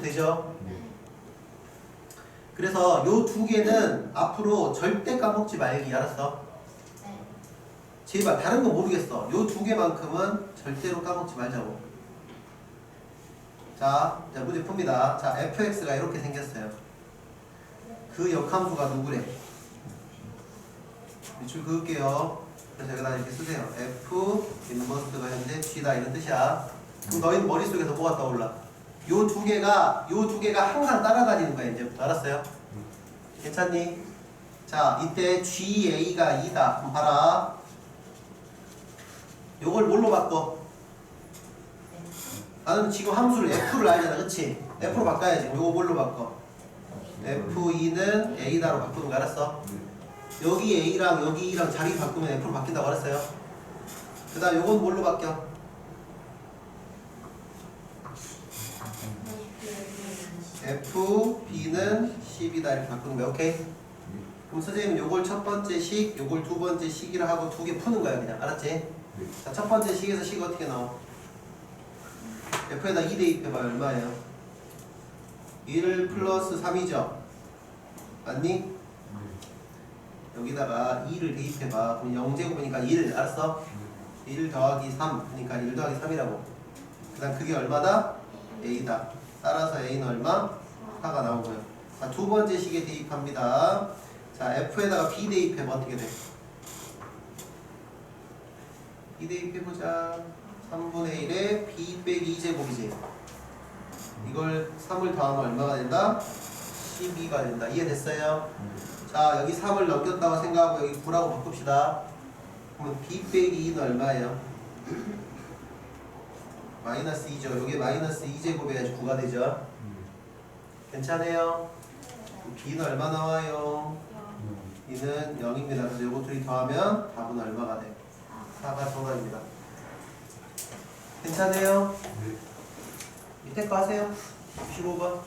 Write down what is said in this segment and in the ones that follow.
해도 되죠? 네. 그래서 요 두 개는 앞으로 절대 까먹지 말기 알았어? 네. 제발 다른 거 모르겠어. 요 두 개만큼은 절대로 까먹지 말자고. 자, 자 문제 풉니다. 자, fx가 이렇게 생겼어요. 그 역함수가 누구래? 밑줄 그을게요. 그래서 여기다 이렇게 쓰세요. f 인버스가 현재 g다 이런 뜻이야. 그럼 너희 머릿속에서 뭐가 떠올라? 요 두 개가 요 두 개가 항상 따라다니는 거야 이제부터 알았어요? 괜찮니? 자 이때 GA가 2다 한번 봐라 요걸 뭘로 바꿔? 나는 지금 함수를 F를 알잖아 그치? F로 바꿔야지 요거 뭘로 바꿔? F2는 A다로 바꾸는 거 알았어? 여기 A랑 여기 2랑 자리 바꾸면 F로 바뀐다고 알았어요? 그 다음 요건 뭘로 바뀌어? F, B는 10이다 이렇게 바꾸는 거야 오케이? 그럼 선생님은 요걸 첫 번째 식, 요걸 두 번째 식이라 하고 두 개 푸는 거야 그냥 알았지? 자, 첫 번째 식에서 식 어떻게 나와? F에다 2 대입해봐요 얼마예요? 1 플러스 3이죠? 맞니? 여기다가 2를 대입해봐 그럼 0제곱이니까 1 알았어? 1 더하기 3 그러니까 1 더하기 3이라고 그 다음 그게 얼마다? A다 따라서 A는 얼마? 4가 나오고요. 자, 두 번째 식에 대입합니다. 자 F에다가 B 대입해봐. 어떻게 돼? B 대입해보자. 3분의 1에 B 빼기 2제곱이지 이걸 3을 더하면 얼마가 된다? 12가 된다. 이해됐어요? 자 여기 3을 넘겼다고 생각하고 여기 9라고 바꿉시다. 그러면 B 빼기 2는 얼마예요? 마이너스 2죠. 여기 마이너스 2제곱 해야지 9가 되죠 괜찮아요? B는 얼마 나와요? B는 0입니다 그래서 요거 둘이 더하면 답은 얼마가 돼? 4가 정답입니다 괜찮아요? 밑에 거 하세요 15번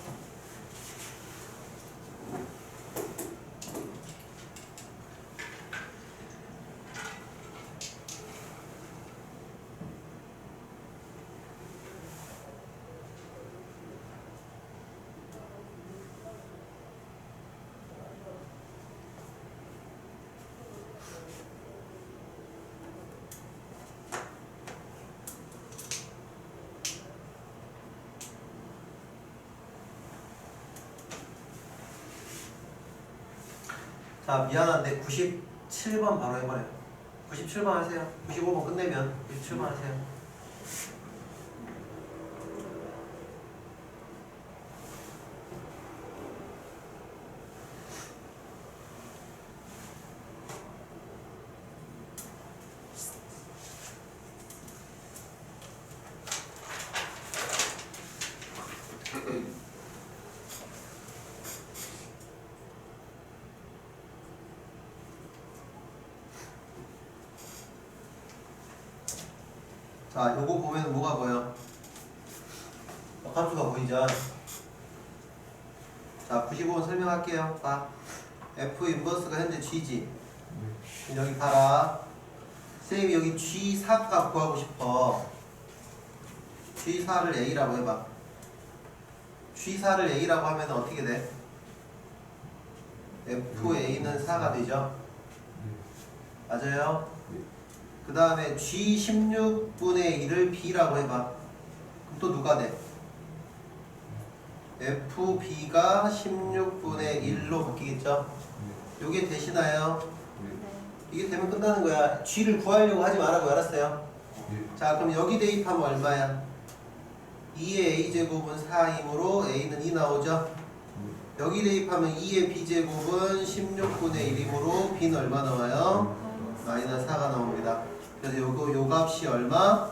자 미안한데 97번 바로 해버려요. 97번 하세요. 95번 끝내면 97번 하세요 자 요거 보면 뭐가 보여? 역함수가 보이죠? 자 95번 설명할게요 봐 F 인버스가 현재 G지 여기 봐라 선생님이 여기 G4가 구하고 싶어 G4를 A라고 해봐 G4를 A라고 하면 어떻게 돼? FA는 4가 되죠? 맞아요? 그 다음에 G16분의 1을 B라고 해봐 그럼 또 누가 돼? FB가 16분의 1로 바뀌겠죠? 요게 되시나요? 이게 되면 끝나는 거야 G를 구하려고 하지 말라고 알았어요? 자 그럼 여기 대입하면 얼마야? 2의 a제곱은 4이므로 a는 2 나오죠? 여기 대입하면 2의 b제곱은 16분의 1이므로 b는 얼마 나와요? 마이너스 4가 나옵니다 그래서 요거 요 값이 얼마?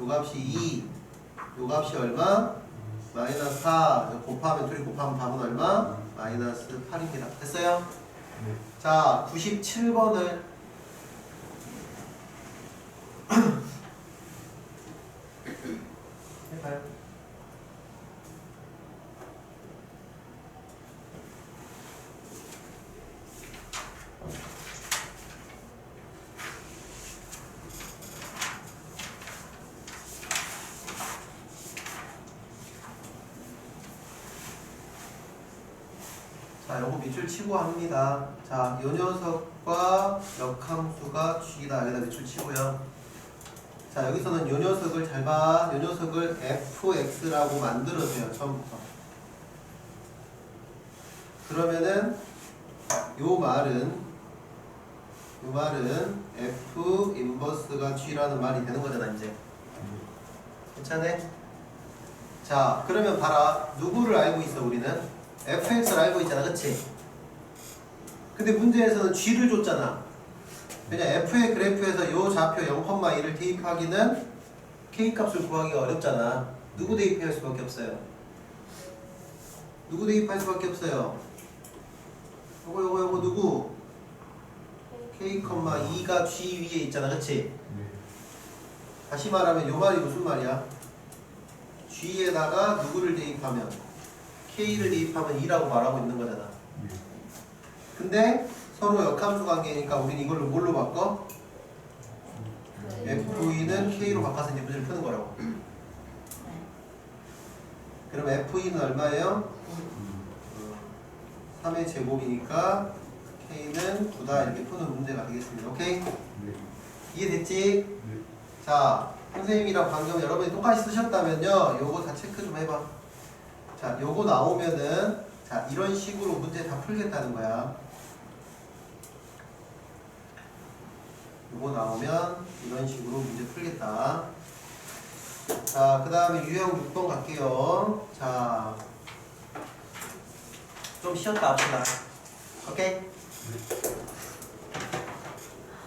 요 값이 2 요 값이 얼마? 마이너스 4 곱하면 둘이 곱하면 답은 얼마? 마이너스 8입니다 됐어요? 자 97번을 자, 요거 밑줄 치고 합니다. 자, 요 녀석과 역함수가 G다. 여기다 밑줄 치고요. 자, 여기서는 요 녀석을 잘 봐. 요 녀석을 fx라고 만들어줘요. 처음부터. 그러면은 요 말은 요 말은 f 인버스가 G라는 말이 되는 거잖아, 이제. 괜찮네? 자, 그러면 봐라. 누구를 알고 있어, 우리는? Fx를 알고 있잖아, 그치? 근데 문제에서는 g를 줬잖아. 왜냐, f의 그래프에서 요 좌표 0,1을 대입하기는 k 값을 구하기가 어렵잖아. 누구 대입할 수밖에 없어요? 누구 대입할 수밖에 없어요? 요거, 요거, 요거, 누구? k, 2가 g 위에 있잖아, 그치? 다시 말하면 요 말이 무슨 말이야? g에다가 누구를 대입하면 k를 대입하면 2라고 말하고 있는 거잖아. 근데 서로 역함수 관계니까 우린 이걸로 뭘로 바꿔? FE는 K로 바꿔서 이제 문제를 푸는 거라고. 그럼 FE는 얼마예요? 3의 제곱이니까 K는 9다 이렇게 푸는 문제가 되겠습니다. 오케이? 이해됐지? 자, 선생님이랑 방금 여러분이 똑같이 쓰셨다면요. 요거 다 체크 좀 해봐. 자, 요거 나오면은 자, 이런 식으로 문제 다 풀겠다는 거야. 요거 나오면 이런 식으로 문제 풀겠다. 자, 그 다음에 유형 6번 갈게요. 자, 좀 쉬었다 합시다. 오케이?